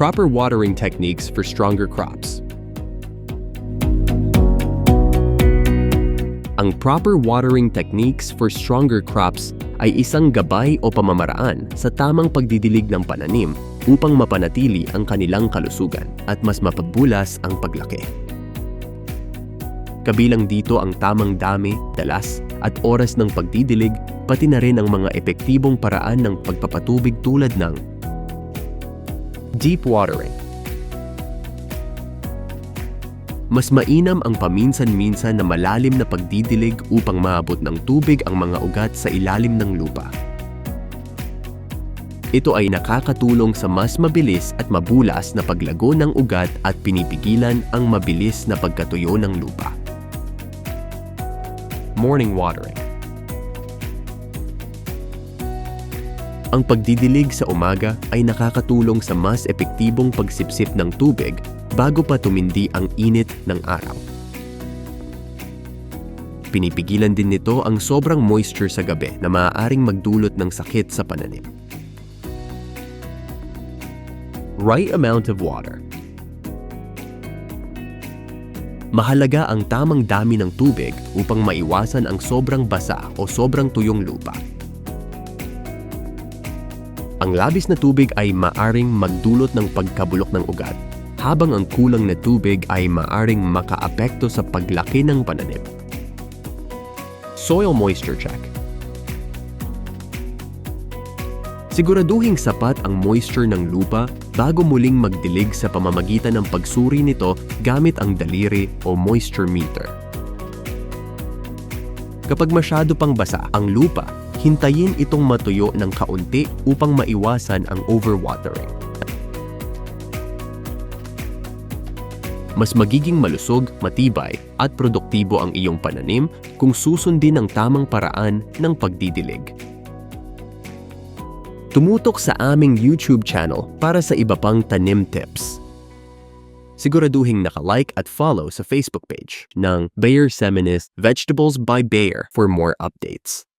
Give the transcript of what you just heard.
Proper watering techniques for stronger crops. Ang proper watering techniques for stronger crops ay isang gabay o pamamaraan sa tamang pagdidilig ng pananim upang mapanatili ang kanilang kalusugan at mas mapabulas ang paglaki. Kabilang dito ang tamang dami, dalas, at oras ng pagdidilig, pati na rin ang mga epektibong paraan ng pagpapatubig tulad ng deep watering. Mas mainam ang paminsan-minsan na malalim na pagdidilig upang maabot ng tubig ang mga ugat sa ilalim ng lupa. Ito ay nakakatulong sa mas mabilis at mabulas na paglago ng ugat at pinipigilan ang mabilis na pagkatuyo ng lupa. Morning watering. Ang pagdidilig sa umaga ay nakakatulong sa mas epektibong pagsipsip ng tubig bago pa tumindi ang init ng araw. Pinipigilan din nito ang sobrang moisture sa gabi na maaaring magdulot ng sakit sa pananim. Right amount of water. Mahalaga ang tamang dami ng tubig upang maiwasan ang sobrang basa o sobrang tuyong lupa. Ang labis na tubig ay maaring magdulot ng pagkabulok ng ugat, habang ang kulang na tubig ay maaring makaapekto sa paglaki ng pananim. Soil moisture check. Siguraduhing sapat ang moisture ng lupa bago muling magdilig sa pamamagitan ng pagsuri nito gamit ang daliri o moisture meter. Kapag masyado pang basa ang lupa, hintayin itong matuyo ng kaunti upang maiwasan ang overwatering. Mas magiging malusog, matibay at produktibo ang iyong pananim kung susundin ang tamang paraan ng pagdidilig. Tumutok sa aming YouTube channel para sa iba pang tanim tips. Siguraduhing naka-like at follow sa Facebook page ng Bayer Seminis Vegetables by Bayer for more updates.